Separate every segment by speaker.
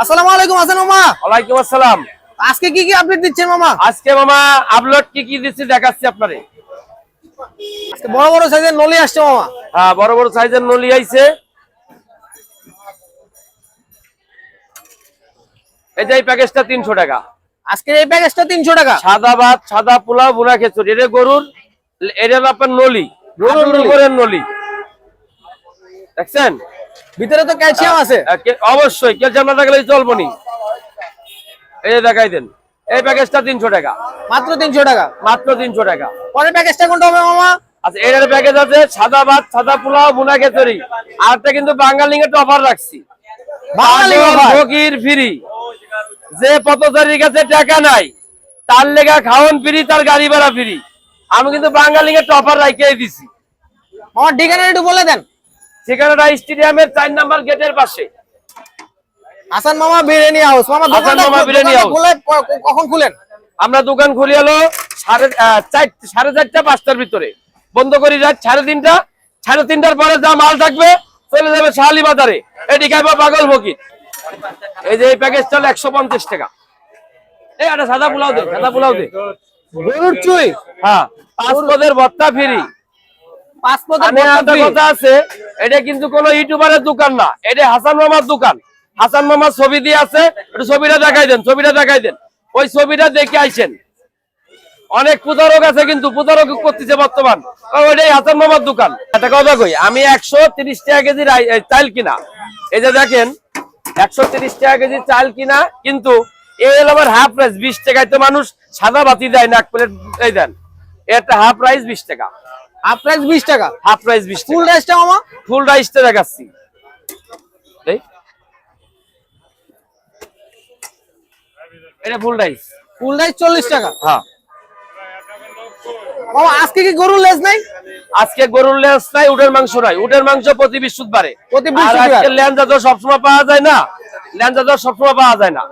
Speaker 1: আসসালামু আলাইকুম হাসান মামা।
Speaker 2: ওয়ালাইকুম আসসালাম।
Speaker 1: আজকে কি কি আপডেট দিচ্ছেন মামা?
Speaker 2: আজকে মামা আপলোড কি কি দিচ্ছি দেখাচ্ছি আপনারে।
Speaker 1: আজকে বড় বড় সাইজের নলি আসছে মামা।
Speaker 2: হ্যাঁ বড় বড় সাইজের নলি আইছে। এই যে এই প্যাকেজটা তিনশো টাকা।
Speaker 1: আজকের এই প্যাকেজটা তিনশো টাকা।
Speaker 2: সাদা ভাত সাদা পোলাও বুনা খেচুড়ি। এটা গরুর এটা আপনার নলি।
Speaker 1: গরুর নলি।
Speaker 2: দেখছেন?
Speaker 1: ভিতরে তো ক্যালসিয়াম আছে।
Speaker 2: অবশ্যই ক্যালসিয়াম না থাকলে চলবো নি। এই যে দেখাই দেন এই প্যাকেজটা তিনশো টাকা।
Speaker 1: মাত্র তিনশো টাকা।
Speaker 2: মাত্র তিনশো টাকা।
Speaker 1: পরের প্যাকেজটা কোনটা হবে মামা?
Speaker 2: আচ্ছা এটার প্যাকেজ আছে সাদা ভাত সাদা পোলাও বুনা কিন্তু বাঙালিং এর অফার রাখছি। ফকির ফ্রি। যে পথচারীর কাছে টাকা নাই তার লেগা খাওয়ান ফ্রি তার গাড়ি ভাড়া ফ্রি। আমি কিন্তু বাঙালিং এর অফার রাখিয়ে দিছি।
Speaker 1: আমার ঠিকানা একটু বলে দেন।
Speaker 2: ঠিকানাটা স্টেডিয়ামের চার নাম্বার গেটের পাশে।
Speaker 1: হাসান মামা বিরিয়ানি হাউস মামা
Speaker 2: হাসান মামা বিরিয়ানি
Speaker 1: ক- কখন খুলেন?
Speaker 2: আমরা দোকান খুলি হলো সাড়ে সাড়ে চারটা পাঁচটার ভিতরে। বন্ধ করি রাত সাড়ে তিনটা। সাড়ে তিনটার পরে যা মাল থাকবে চলে যাবে শাহালি বাজারে। এটি খাইবা পাগল ফকির। এই যে এই প্যাকেজটা হলো একশো পঞ্চাশ টাকা। এই একটা সাদা পোলাও দে সাদা পোলাও দে।
Speaker 1: গরুর চুই?
Speaker 2: হ্যাঁ পাঁচ পদের ভত্তা ফ্রি। কথা আছে এটা কিন্তু কোন ইউটিউবারের দোকান না এটা হাসান মামার দোকান। হাসান মামার ছবি দিয়ে আছে একটু ছবিটা দেখাই দেন ছবিটা দেখাই দেন। ওই ছবিটা দেখে আইছেন। অনেক প্রতারক আছে কিন্তু প্রতারক করতেছে বর্তমান। ওইটাই হাসান মামার দোকান। একটা কথা কই আমি একশো তিরিশ টাকা কেজি চাল কিনা। এই যে দেখেন একশো তিরিশ টাকা কেজি চাল কিনা কিন্তু এই হলো আমার হাফ প্রাইস বিশ টাকায় তো মানুষ সাদা বাতি দেয় না এক প্লেট এই দেন। এটা হাফ প্রাইস বিশ টাকা।
Speaker 1: হাফ প্রাইস বিশ টাকা।
Speaker 2: হাফ প্রাইস বিশ
Speaker 1: ফুল
Speaker 2: টাকা
Speaker 1: রাইসটা মামা?
Speaker 2: ফুল রাইসটা দেখাচ্ছি। এই এটা ফুল রাইস
Speaker 1: ফুল রাইস চল্লিশ টাকা।
Speaker 2: হ্যাঁ।
Speaker 1: মামা আজকে কি গরুর লেজ নাই?
Speaker 2: আজকে গরুর লেজ নাই উটের মাংস নাই। উটের মাংস প্রতি বৃহস্পতিবারে।
Speaker 1: প্রতি বৃহস্পতিবার।
Speaker 2: আজকে ল্যাঞ্জা তো সবসময় পাওয়া যায় না। ল্যাঞ্জা তো সবসময় পাওয়া যায় না।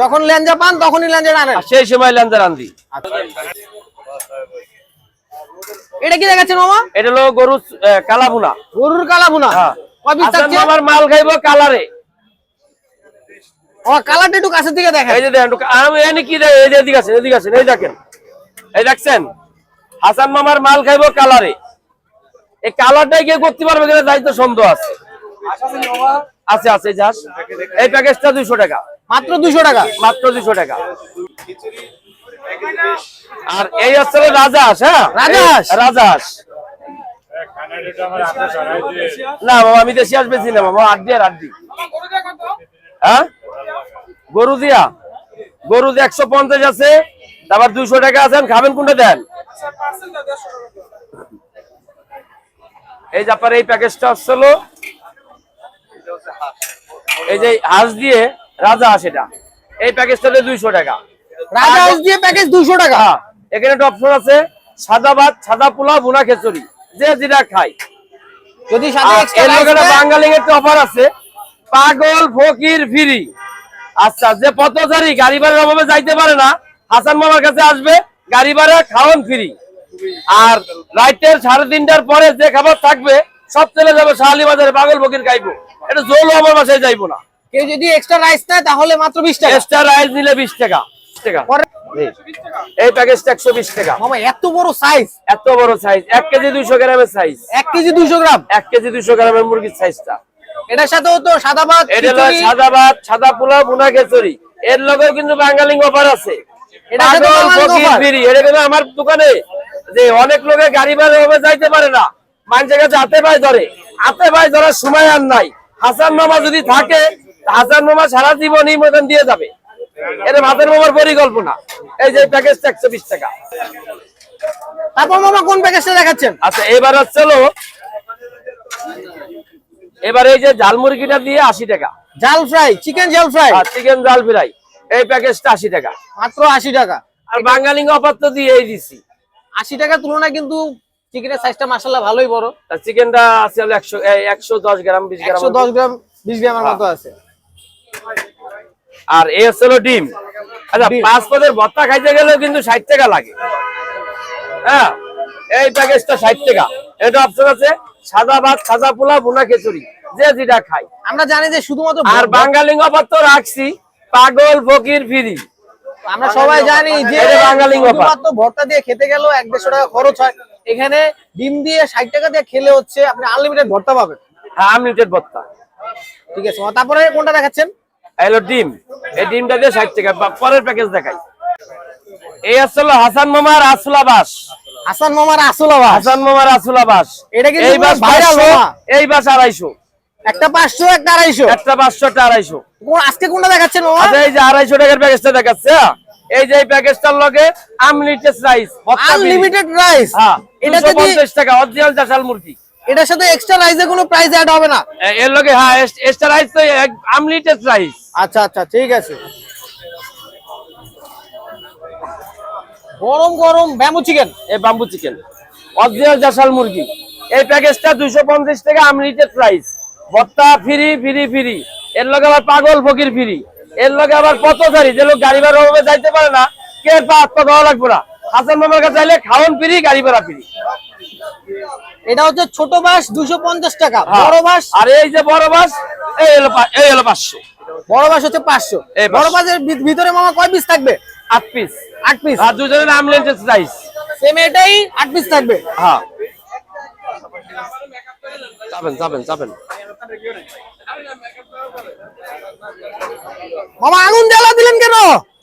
Speaker 1: যখন লেঞ্জা পান তখনই লেঞ্জা আনেন
Speaker 2: সেই সময় ল্যাঞ্জা রান্ধি
Speaker 1: এটা কি দেখাচ্ছেন মামা?
Speaker 2: এটা হলো গরু কালাবুনা
Speaker 1: গরুর কালা ভুনা?
Speaker 2: হ্যাঁ। হাসান মাল খাইবো কালারে।
Speaker 1: ও কালারটা একটু কাছের দিকে দেখেন।
Speaker 2: এই যে দেখেন আমি এনে কি দেখ এই যে এদিকে আছেন এদিকে আছেন এই দেখেন। এই দেখছেন? হাসান মামার মাল খাইবো কালারে। এই কালারটাই কে করতে পারবে কিনা দায়িত্ব সন্দেহ আছে। আছে আছে যাস এই প্যাকেজটা দুইশো টাকা।
Speaker 1: মাত্র দুশো টাকা?
Speaker 2: মাত্র দুইশো টাকা। আর এই হচ্ছে হলো রাজহাঁস হ্যাঁ?
Speaker 1: রাজহাঁস?
Speaker 2: এই রাজহাঁস না মামা আমি দেশি হাঁস বেশি না মামা আড্ডি আর আড্ডি হ্যাঁ? গরু দিয়া। গরু একশো পঞ্চাশ আছে তারপর দুইশো টাকা আছেন খাবেন কোনটা দেন? এই যে আপনার এই প্যাকেজটা আসছিল এই যে হাঁস দিয়ে রাজা হাঁস এটা। এই প্যাকেজটাতে দুইশো টাকা।
Speaker 1: রাজা হাউস দিয়ে প্যাকেজ দুশো টাকা।
Speaker 2: হ্যাঁ এখানে একটা অপশন আছে সাদা ভাত সাদা পোলাও বুনা খিচুড়ি। যে যেটা খাই
Speaker 1: যদি সাথে
Speaker 2: একটা বাঙালি একটা অফার আছে পাগল ফকির ফিরি। আচ্ছা যে পথচারী গাড়ি ভাড়ার অভাবে যাইতে পারে না হাসান মামার কাছে আসবে গাড়ি ভাড়া খাওয়ান ফ্রি। আর রাইটের সাড়ে তিনটার পরে যে খাবার থাকবে সব চলে যাবে শাহালি বাজারে পাগল ফকির খাইবো। এটা জোল আমার বাসায় যাইবো না।
Speaker 1: কেউ যদি এক্সট্রা রাইস নেয় তাহলে মাত্র বিশ টাকা।
Speaker 2: এক্সট্রা রাইস নিলে বিশ টাকা। টাকা। এই প্যাকেজটা একশো বিশ টাকা।
Speaker 1: মামা এত বড় সাইজ
Speaker 2: এত বড় সাইজ এক কেজি দুইশো গ্রামের সাইজ
Speaker 1: এক কেজি দুশো গ্রাম?
Speaker 2: এক কেজি দুইশো গ্রামের মুরগির সাইজটা
Speaker 1: এটার সাথেও তো সাদা ভাত
Speaker 2: এটা হলো সাদা ভাত সাদা পোলাও বুনা খেচুরি এর লগেও কিন্তু বাঙালি অফার আছে। আমার দোকানে যে অনেক লোকে গাড়ি ভাড়া হবে যাইতে পারে না। মানুষের কাছে হাতে পায়ে ধরে। হাতে পায়ে ধরার সময় আর নাই। হাসান মামা যদি থাকে হাসান মামা সারা জীবনই মতন দিয়ে যাবে। এটা হাসান মামার পরিকল্পনা। এই যে প্যাকেজটা একশো বিশ টাকা।
Speaker 1: তারপর মামা কোন প্যাকেজটা দেখাচ্ছেন?
Speaker 2: আচ্ছা এবার হচ্ছে এবার এই যে ঝাল মুরগিটা দিয়ে আশি টাকা।
Speaker 1: জাল ফ্রাই চিকেন জাল ফ্রাই?
Speaker 2: চিকেন জাল ফ্রাই। এই প্যাকেজটা আশি টাকা।
Speaker 1: মাত্র আশি টাকা।
Speaker 2: আর বাঙালি অফার তো দিয়েই দিছি।
Speaker 1: আশি টাকার তুলনায় কিন্তু চিকেনের সাইজটা মাসাল্লাহ ভালোই বড়।
Speaker 2: চিকেনটা আছে হলো একশো একশো দশ গ্রাম বিশ গ্রাম।
Speaker 1: একশো দশ গ্রাম বিশ গ্রামের মতো আছে।
Speaker 2: আর এ হচ্ছে হলো ডিম। আচ্ছা পাঁচ পদের ভর্তা খাইতে গেলেও কিন্তু ষাট টাকা লাগে। হ্যাঁ এই প্যাকেজটা ষাট টাকা। এটা অপশন আছে সাদা ভাত সাদা পোলা বুনা খিচুড়ি। যে যেটা খাই
Speaker 1: আমরা জানি যে শুধুমাত্র
Speaker 2: আর বাঙালি অফার তো রাখছি পাগল ফকির ফিরি।
Speaker 1: আমরা সবাই জানি যে
Speaker 2: বাঙালি।
Speaker 1: শুধুমাত্র ভর্তা দিয়ে খেতে গেলেও এক দেড়শো টাকা খরচ হয়। এখানে ডিম দিয়ে ষাট টাকা দিয়ে খেলে হচ্ছে আপনি আনলিমিটেড ভর্তা পাবেন।
Speaker 2: হ্যাঁ আনলিমিটেড ভর্তা।
Speaker 1: ঠিক আছে তারপরে কোনটা দেখাচ্ছেন?
Speaker 2: এলো ডিম। এই ডিমটা দিয়ে ষাট টাকা পরের প্যাকেজ দেখাই। এই আসলে হাসান মামার আসলা বাস
Speaker 1: হাসান মামার আসল আওয়াজ
Speaker 2: হাসান মামার আসলা বাস
Speaker 1: এটা কিন্তু
Speaker 2: এই বাস এই বাস আড়াইশো।
Speaker 1: একটা পাঁচশো একটা আড়াইশো।
Speaker 2: একটা পাঁচশো একটা আড়াইশো
Speaker 1: আজকে কোনটা দেখাচ্ছেন
Speaker 2: আচ্ছা এই যে আড়াইশো টাকার প্যাকেজটা দেখাচ্ছে হ্যাঁ? এই যে এই প্যাকেজটার লগে আনলিমিটেড রাইস
Speaker 1: আনলিমিটেড রাইস
Speaker 2: হ্যাঁ টাকা অরিজিনাল চাষাল মুরগি।
Speaker 1: এটার সাথে এক্সট্রা রাইসে কোনো প্রাইস অ্যাড হবে না।
Speaker 2: এর লগে হ্যাঁ এক্সট্রা রাইস তো আনলিমিটেড রাইস
Speaker 1: আচ্ছা আচ্ছা ঠিক আছে। গরম গরম ব্যাম্বু চিকেন
Speaker 2: এই বাম্বু চিকেন অরিজিনাল জাসাল মুরগি। এই প্যাকেজটা দুইশো পঞ্চাশ টাকা আনলিমিটেড প্রাইস ভত্তা ফ্রি ফ্রি ফ্রি এর লগে আবার পাগল ফকির ফ্রি এর লগে আবার পথচারী। যে লোক গাড়ি ভাড়া অভাবে যাইতে পারে না কে পা আত্মা দেওয়া লাগবে না। হাসান মামার কাছে চাইলে খাওয়ান ফ্রি গাড়ি ভাড়া ফ্রি
Speaker 1: এটা হচ্ছে ছোট বাস দুশো পঞ্চাশ টাকা
Speaker 2: হ্যাঁ।
Speaker 1: বড় বাস
Speaker 2: আর এই যে বড় বাস এই হলো পা- এই হলো পাঁচশো।
Speaker 1: বড় মাছ হচ্ছে পাঁচশো। বড় ভি- ভিতরে মামা কয় পিস থাকবে?
Speaker 2: আট পিস
Speaker 1: আট পিস
Speaker 2: আর দুজনের নাম আনলিমিটেড রাইস
Speaker 1: সেম এটাই আট পিস থাকবে।
Speaker 2: হ্যাঁ। যাবেন যাবেন যাবেন।
Speaker 1: মামা আগুন জ্বালা দিলেন কেন?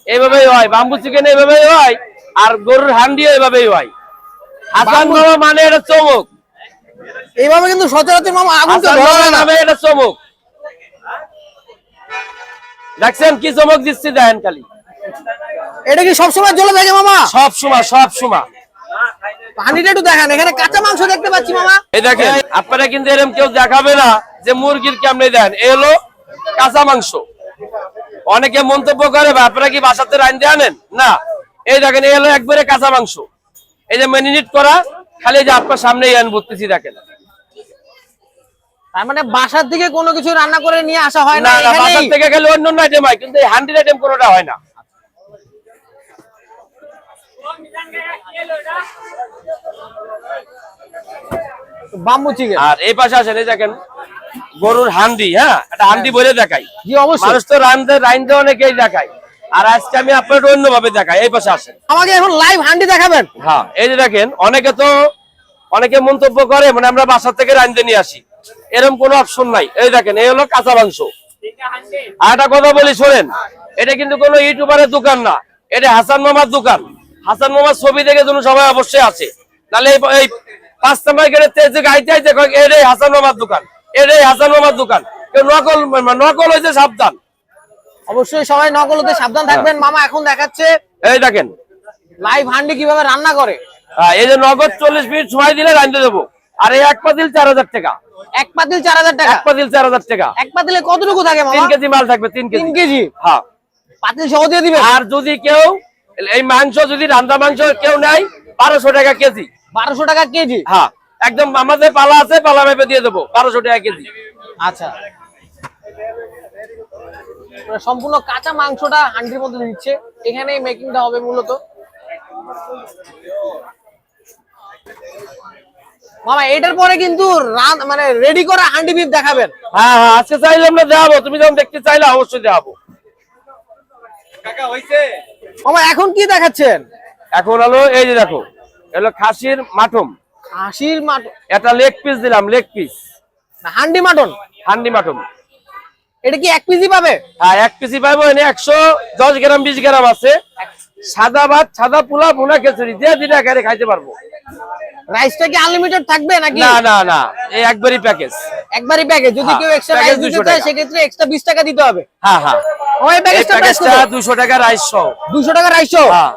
Speaker 2: এইভাবেই হয় বাম্বু চিকেন এইভাবেই হয় আর গরুর হান্ডি এইভাবেই হয়। হাসান মামা মানে এটা চমক।
Speaker 1: এইভাবে কিন্তু সচরাচর মামা
Speaker 2: হাসান
Speaker 1: ধরাবে
Speaker 2: মামা
Speaker 1: না।
Speaker 2: নামে এটা চমক। দেখছেন কি চমক দিচ্ছি দেখেন খালি।
Speaker 1: এটা কি সবসময় জ্বলে থাকে মামা?
Speaker 2: সব সময় সব সময়।
Speaker 1: পানিটা একটু দেখান এখানে কাঁচা মাংস দেখতে পাচ্ছি মামা।
Speaker 2: এই দেখেন আপনারা কিন্তু এরকম কেউ দেখাবে না যে মুরগির কেমনে দেন। এ হলো কাঁচা মাংস। অনেকে মন্তব্য করে আপনারা কি বাসাতে আনেন? না। এই দেখেন এই হলো একবারে কাঁচা মাংস। এই যে করা খালি যে আপনার সামনেই আন বুঝতেছি দেখেন।
Speaker 1: তার মানে বাসার থেকে কোনো কিছু রান্না করে নিয়ে আসা হয়
Speaker 2: না
Speaker 1: না
Speaker 2: বাসার থেকে গেলে অন্য অন্য আইটেম হয় কিন্তু এই হান্ড্রেড আইটেম কোনোটা হয় না।
Speaker 1: Bamboo chicken.
Speaker 2: আর এই পাশে আসেন এই দেখেন গরুর হান্ডি হ্যাঁ? একটা হান্ডি বলে দেখাই।
Speaker 1: জি অবশ্যই।
Speaker 2: মানুষ তো রান্ধে রাইন্দে অনেকেই দেখায়। আর আজকে আমি আপনার অন্য ভাবে দেখাই এই পাশে আসেন।
Speaker 1: আমাকে এখন লাইভ হান্ডি দেখাবেন?
Speaker 2: হ্যাঁ এই যে দেখেন অনেকে তো অনেকে মন্তব্য করে মানে আমরা বাসা থেকে রান্ধে নিয়ে আসি। এরকম কোনো অপশন নাই। এই দেখেন এই হলো কাঁচা মাংস। আর একটা কথা বলি শোনেন এটা কিন্তু কোনো ইউটিউবারের দোকান না। এটা হাসান মামার দোকান। হাসান মামার ছবি দেখে জন্য সবাই অবশ্যই আছে নাহলে এই- পাঁচ নাম্বার গেটে তেজে গাইতে আইতে এটাই হাসান মামার দোকান। এটাই হাসান মামার দোকান। কেউ নকল নকল হয়েছে সাবধান।
Speaker 1: অবশ্যই সবাই নকল হতে সাবধান থাকবেন। মামা এখন দেখাচ্ছে।
Speaker 2: এই দেখেন।
Speaker 1: লাইভ হান্ডি কীভাবে রান্না করে?
Speaker 2: আহ, এই যে নগদ চল্লিশ মিনিট সময় দিলে রান্ধতে দেবো। আর এক পাতিল চার হাজার টাকা।
Speaker 1: এক পাতিল চার হাজার টাকা?
Speaker 2: এক পাতিল চার হাজার টাকা।
Speaker 1: এক পাতিলে কতটুকু থাকে
Speaker 2: তিন কেজি মাল থাকবে তিন
Speaker 1: তিন
Speaker 2: কেজি।
Speaker 1: কেজি?
Speaker 2: হ্যাঁ।
Speaker 1: পাতিল সহ দিয়ে দিবেন?
Speaker 2: আর যদি কেউ এই মাংস যদি রান্না মাংস কেউ নেয় বারোশো টাকা কেজি।
Speaker 1: বারোশো টাকা কেজি?
Speaker 2: হ্যাঁ। একদম আমাদের পালা আছে পালা মেপে দিয়ে দেবো বারোশো টাকা কেজি।
Speaker 1: আচ্ছা। সম্পূর্ণ কাঁচা মাংসটা হান্ডির মধ্যে দিচ্ছে। এখানেই মেকিংটা হবে মূলত। মামা এটার পরে কিন্তু রান- মানে রেডি করা হান্ডি বিফ দেখাবেন।
Speaker 2: হ্যাঁ হ্যাঁ আজকে চাইলে আমরা দেখাবো। তুমি যখন দেখতে চাইলে অবশ্যই দেখাবো।
Speaker 1: মামা এখন কি দেখাচ্ছেন?
Speaker 2: এখন হলো এই যে দেখো এলো খাসির মাটম
Speaker 1: হাসির মাটন।
Speaker 2: একটা লেগ পিস দিলাম লেগ পিস
Speaker 1: হান্ডি মাটন।
Speaker 2: হান্ডি মাটম
Speaker 1: এটা কি এক পিসি পাবে?
Speaker 2: হ্যাঁ এক পিসি পাইবো এনে একশো দশ গ্রাম বিশ গ্রাম আছে। সাদা ভাত সাদা পোলা ভুনা খিচুড়ি দিয়ে দিনে একারে খাইতে পারব।
Speaker 1: রাইসটা কি আনলিমিটেড থাকবে নাকি?
Speaker 2: না না না। এই একবারই প্যাকেজ
Speaker 1: একবারই প্যাকেজ যদি
Speaker 2: হ্যাঁ,
Speaker 1: কেউ এক্সট্রা রাইস দিতে
Speaker 2: 200
Speaker 1: চায়। সেক্ষেত্রে এক্সট্রা বিশ টাকা দিতে হবে।
Speaker 2: হ্যাঁ হ্যাঁ।
Speaker 1: ওই প্যাকেজটা
Speaker 2: প্যাকেজটা দুশো টাকা রাইস সহ।
Speaker 1: দুশো টাকা রাইস
Speaker 2: হ্যাঁ।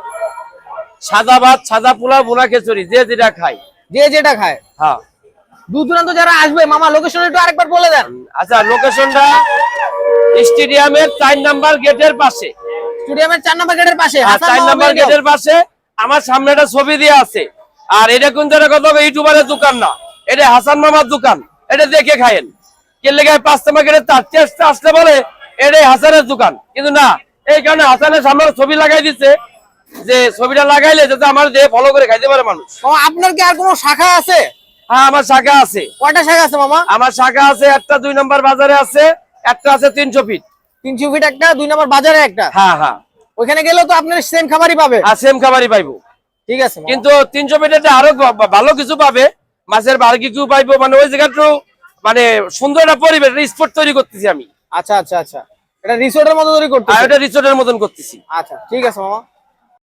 Speaker 2: সাদা ভাত সাদা পোলা ভুনা খিচুড়ি যে যেটা খাই
Speaker 1: যে যেটা খায়।
Speaker 2: হ্যাঁ।
Speaker 1: দূর দূরান্ত যারা আসবে মামা লোকেশন একটু আরেকবার বলে দেন।
Speaker 2: আচ্ছা লোকেশনটা স্টেডিয়ামের চার নাম্বার গেটের পাশে।
Speaker 1: স্টেডিয়ামের চার নম্বর গেটের পাশে।
Speaker 2: আর
Speaker 1: হাসান
Speaker 2: চার
Speaker 1: মামা
Speaker 2: নাম্বার গেটের পাশে। আমার সামনে একটা ছবি দিয়ে আছে। আর এটা কিন্তু একটা কথা ইউটিউবারের দোকান না। এটা হাসান মামার দোকান। এটা দেখে খায়েন। কে লেগে পাঁচ নাম্বার গেটের চারটে আসতে বলে এটাই হাসানের দোকান। কিন্তু না এই কারণে হাসানের সামনে ছবি লাগাই দিচ্ছে যে ছবিটা লাগাইলে যাতে আমার দেহে ফলো করে খাইতে পারে মানুষ।
Speaker 1: আপনার কি আর কোনো শাখা আছে?
Speaker 2: হ্যাঁ আমার শাখা আছে।
Speaker 1: কয়টা শাখা আছে মামা?
Speaker 2: আমার শাখা আছে একটা দুই নম্বর বাজারে আছে একটা আছে তিনশো ফিট
Speaker 1: তিনশো ফিট একটা দুই নম্বর বাজারে একটা?
Speaker 2: হ্যাঁ হ্যাঁ।
Speaker 1: ওইখানে গেলেও তো আপনার সেম খাবারই পাবে।
Speaker 2: আর সেম খাবারই পাইবো।
Speaker 1: ঠিক আছে
Speaker 2: কিন্তু তিনশো মিটার আরও ভালো কিছু পাবে। মাছের বার্গিকিউ পাইবো মানে ওই জায়গাটা মানে সুন্দর একটা পরিবেশ স্পট তৈরি করতেছি আমি।
Speaker 1: আচ্ছা আচ্ছা আচ্ছা। এটা রিসোর্টের মতো তৈরি করতে
Speaker 2: এটা রিসোর্টের মতন করতেছি।
Speaker 1: আচ্ছা ঠিক আছে মামা।